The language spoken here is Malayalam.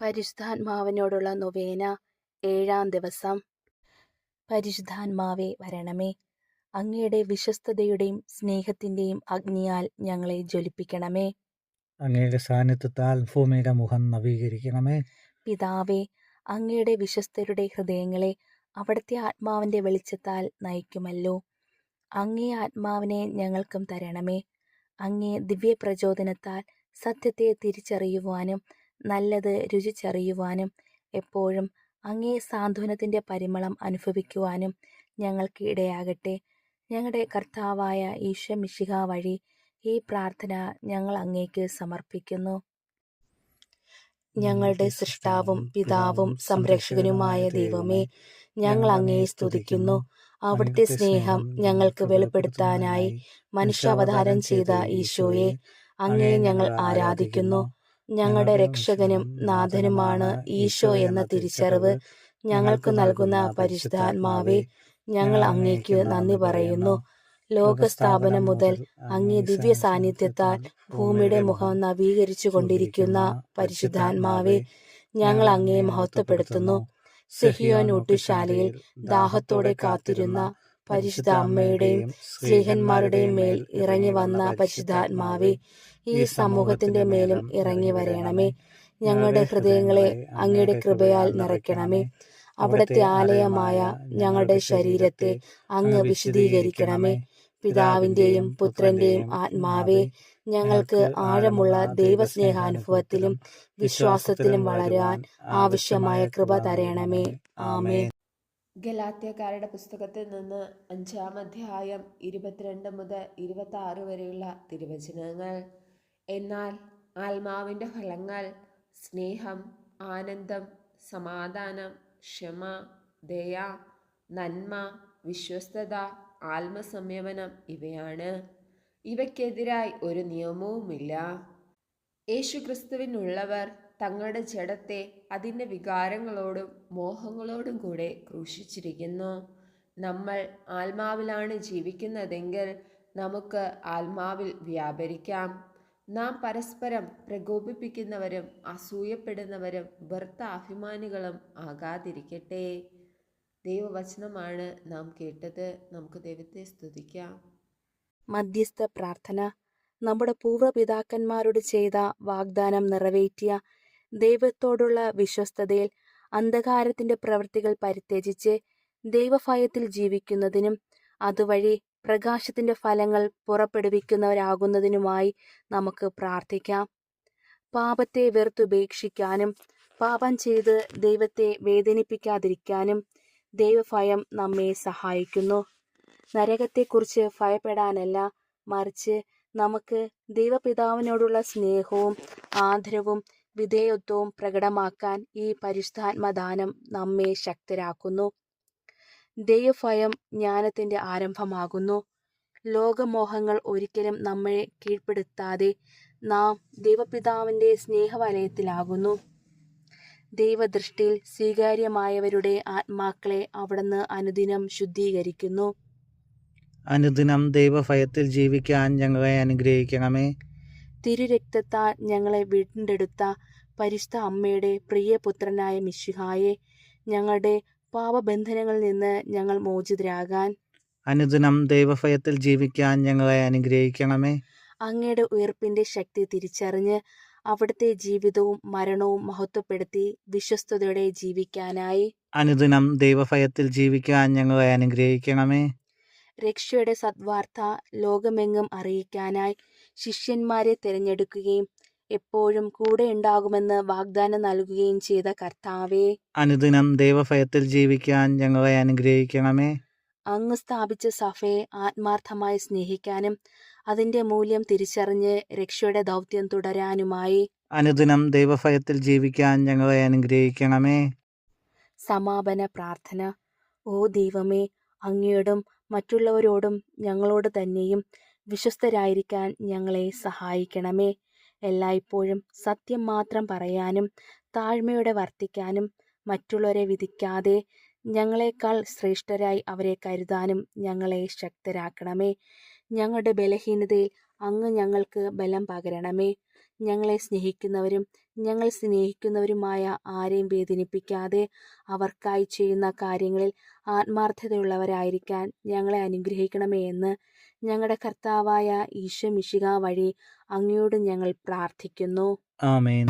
പരിശുദ്ധാത്മാവിനോടുള്ള നൊവേന ഏഴാം ദിവസം. പരിശുദ്ധാത്മാവേ വരണമേ. അങ്ങയുടെ വിശ്വസ്തതയുടെയും സ്നേഹത്തിന്റെയും അഗ്നിയാൽ ഞങ്ങളെ ജ്വലിപ്പിക്കണമേ. അങ്ങയുടെ സാന്നിധ്യത്താൽ ഭൂമിയുടെ മുഖം നവീകരിക്കണമേ. പിതാവേ അങ്ങയുടെ വിശ്വസ്തരുടെ ഹൃദയങ്ങളെ അവിടുത്തെ ആത്മാവിന്റെ വെളിച്ചത്താൽ നയിക്കുമല്ലോ. അങ്ങേ ആത്മാവിനെ ഞങ്ങൾക്കും തരണമേ. അങ്ങേ ദിവ്യ പ്രചോദനത്താൽ സത്യത്തെ തിരിച്ചറിയുവാനും നല്ലത് രുചിച്ചറിയുവാനും എപ്പോഴും അങ്ങേ സാന്ത്വനത്തിന്റെ പരിമളം അനുഭവിക്കുവാനും ഞങ്ങൾക്ക് ഇടയാകട്ടെ. ഞങ്ങളുടെ കർത്താവായ ഈശോ മിശിഹ വഴി ഈ പ്രാർത്ഥന ഞങ്ങൾ അങ്ങേക്ക് സമർപ്പിക്കുന്നു. ഞങ്ങളുടെ സൃഷ്ടാവും പിതാവും സംരക്ഷകനുമായ ദൈവമേ ഞങ്ങൾ അങ്ങയെ സ്തുതിക്കുന്നു. അവിടുത്തെ സ്നേഹം ഞങ്ങൾക്ക് വെളിപ്പെടുത്താനായി മനുഷ്യാവതാരം ചെയ്ത ഈശോയെ അങ്ങേ ഞങ്ങൾ ആരാധിക്കുന്നു. ഞങ്ങളുടെ രക്ഷകനും നാഥനുമാണ് ഈശോ എന്ന തിരിച്ചറിവ്. ഞങ്ങൾക്ക് നൽകുന്ന പരിശുദ്ധാത്മാവെ ഞങ്ങൾ അങ്ങേക്ക് നന്ദി പറയുന്നു. ലോകസ്ഥാപനം മുതൽ അങ്ങേ ദിവ്യ സാന്നിധ്യത്താൽ ഭൂമിയുടെ മുഖം നവീകരിച്ചു കൊണ്ടിരിക്കുന്ന പരിശുദ്ധാത്മാവെ ഞങ്ങൾ അങ്ങേ മഹത്വപ്പെടുത്തുന്നു. സിഹിയോൻ ഊട്ടുശാലയിൽ ദാഹത്തോടെ കാത്തിരുന്ന പരിശുദ്ധ അമ്മയുടെയും സ്ത്രീഹന്മാരുടെയും മേൽ ഇറങ്ങി വന്ന പരിശുദ്ധാത്മാവെ ഈ സമൂഹത്തിന്റെ മേലും ഇറങ്ങി വരണമേ ഞങ്ങളുടെ ഹൃദയങ്ങളെ അങ്ങയുടെ കൃപയാൽ നിറയ്ക്കണമേ. അവിടുത്തെ ആലയമായ ഞങ്ങളുടെ ശരീരത്തെ അങ്ങ് വിശദീകരിക്കണമേ പിതാവിന്റെയും പുത്രന്റെയും ആത്മാവേ ഞങ്ങൾക്ക് ആഴമുള്ള ദൈവസ്നേഹാനുഭവത്തിലും വിശ്വാസത്തിലും വളരാൻ ആവശ്യമായ കൃപ തരണമേ. ആമേ ഗലാത്യക്കാരുടെ പുസ്തകത്തിൽ നിന്ന് അഞ്ചാം അധ്യായം ഇരുപത്തിരണ്ട് മുതൽ ഇരുപത്തി ആറ് വരെയുള്ള തിരുവചനങ്ങൾ. എന്നാൽ ആത്മാവിന്റെ ഫലങ്ങൾ സ്നേഹം ആനന്ദം സമാധാനം ക്ഷമ ദയ നന്മ വിശ്വസ്തത ആത്മസംയമനം ഇവയാണ്. ഇവയ്ക്കെതിരായി ഒരു നിയമവുമില്ല. യേശുക്രിസ്തുവിനുള്ളവർ തങ്ങളുടെ ജഡത്തെ അതിന്റെ വികാരങ്ങളോടും മോഹങ്ങളോടും കൂടെ ക്രൂശിച്ചിരിക്കുന്നു. നമ്മൾ ആത്മാവിലാണ് ജീവിക്കുന്നതെങ്കിൽ നമുക്ക് ആത്മാവിൽ വ്യാപരിക്കാം. നാം പരസ്പരം പ്രകോപിപ്പിക്കുന്നവരും അസൂയപ്പെടുന്നവരും ഭർത്ത അഭിമാനികളും ആകാതിരിക്കട്ടെ. ദൈവവചനമാണ് നാം കേട്ടത്. നമുക്ക് ദൈവത്തെ സ്തുതിക്കാം. മധ്യസ്ഥ പ്രാർത്ഥന. നമ്മുടെ പൂർവപിതാക്കന്മാരോട് ചെയ്ത വാഗ്ദാനം നിറവേറ്റിയ ദൈവത്തോടുള്ള വിശ്വസ്തതയിൽ അന്ധകാരത്തിന്റെ പ്രവൃത്തികൾ പരിത്യജിച്ച് ദൈവഭയത്തിൽ ജീവിക്കുന്നതിനും അതുവഴി പ്രകാശത്തിന്റെ ഫലങ്ങൾ പുറപ്പെടുവിക്കുന്നവരാകുന്നതിനുമായി നമുക്ക് പ്രാർത്ഥിക്കാം. പാപത്തെ വെറുത്തുപേക്ഷിക്കാനും പാപം ചെയ്ത് ദൈവത്തെ വേദനിപ്പിക്കാതിരിക്കാനും ദൈവഭയം നമ്മെ സഹായിക്കുന്നു. നരകത്തെക്കുറിച്ച് ഭയപ്പെടാനല്ല മറിച്ച് നമുക്ക് ദൈവപിതാവിനോടുള്ള സ്നേഹവും ആദരവും വിധേയത്വവും പ്രകടമാക്കാൻ ഈ പരിശുദ്ധാത്മദാനം നമ്മെ ശക്തരാക്കുന്നു. ദൈവഭയം ജ്ഞാനത്തിന്റെ ആരംഭമാകുന്നു. ലോകമോഹങ്ങൾ ഒരിക്കലും നമ്മളെ കീഴ്പ്പെടുത്താതെ നാം ദൈവപിതാവിന്റെ സ്നേഹവലയത്തിലാകുന്നു. ദൈവദൃഷ്ടിയിൽ സ്വീകാര്യമായവരുടെ ആത്മാക്കളെ അവിടുന്ന് അനുദിനം ശുദ്ധീകരിക്കുന്നു. അനുദിനം ദൈവഭയത്തിൽ ജീവിക്കാൻ ഞങ്ങളെ അനുഗ്രഹിക്കണമേ. തിരുരക്തത്താൽ ഞങ്ങളെ വീണ്ടെടുത്ത പരിശുദ്ധ അമ്മയുടെ പ്രിയപുത്രനായ മിശിഹായെ ഞങ്ങളുടെ പാപബന്ധനങ്ങളിൽ നിന്ന് ഞങ്ങൾ മോചിതരാകാൻ അനുദിനം ദൈവഭയത്തിൽ ജീവിക്കാൻ ഞങ്ങളെ അനുഗ്രഹിക്കണമേ. അങ്ങയുടെ ഉയർപ്പിന്റെ ശക്തി തിരിച്ചറിഞ്ഞ് അവിടുത്തെ ജീവിതവും മരണവും മഹത്വപ്പെടുത്തി വിശ്വസ്തയോടെ ജീവിക്കാനായി അനുദിനം ദൈവഭയത്തിൽ ജീവിക്കാൻ ഞങ്ങളെ അനുഗ്രഹിക്കണമേ. രക്ഷയുടെ സദ്വാർത്ത ലോകമെങ്ങും അറിയിക്കാനായി ശിഷ്യന്മാരെ തിരഞ്ഞെടുക്കുകയും എപ്പോഴും കൂടെ ഉണ്ടാകുമെന്ന് വാഗ്ദാനം നൽകുകയും ചെയ്ത കർത്താവേ അനുദിനം ദൈവഭയത്തിൽ ജീവിക്കാൻ ഞങ്ങളെ അനുഗ്രഹിക്കണമേ. അങ്ങ് സ്ഥാപിച്ച സഭയെ ആത്മാർത്ഥമായി സ്നേഹിക്കാനും അതിന്റെ മൂല്യം തിരിച്ചറിഞ്ഞ് രക്ഷയുടെ ദൗത്യം തുടരാനുമായി അനുദിനം ദൈവഭയത്തിൽ ജീവിക്കാൻ ഞങ്ങളെ അനുഗ്രഹിക്കണമേ. സമാപന പ്രാർത്ഥന. ഓ ദൈവമേ അങ്ങയോടും മറ്റുള്ളവരോടും ഞങ്ങളോട് തന്നെയും വിശ്വസ്തരായിരിക്കാൻ ഞങ്ങളെ സഹായിക്കണമേ. എല്ലായ്പ്പോഴും സത്യം മാത്രം പറയാനും താഴ്മയോടെ വർത്തിക്കാനും മറ്റുള്ളവരെ വിധിക്കാതെ ഞങ്ങളെക്കാൾ ശ്രേഷ്ഠരായി അവരെ കരുതാനും ഞങ്ങളെ ശക്തരാക്കണമേ. ഞങ്ങളുടെ ബലഹീനതയിൽ അങ്ങ് ഞങ്ങൾക്ക് ബലം പകരണമേ. ഞങ്ങളെ സ്നേഹിക്കുന്നവരും ഞങ്ങൾ സ്നേഹിക്കുന്നവരുമായ ആരെയും വേദനിപ്പിക്കാതെ അവർക്കായി ചെയ്യുന്ന കാര്യങ്ങളിൽ ആത്മാർത്ഥതയുള്ളവരായിരിക്കാൻ ഞങ്ങളെ അനുഗ്രഹിക്കണമേ എന്ന് ഞങ്ങളുടെ കർത്താവായ ഈശോ മിശിഹ വഴി അങ്ങയോട് ഞങ്ങൾ പ്രാർത്ഥിക്കുന്നു. ആമേൻ.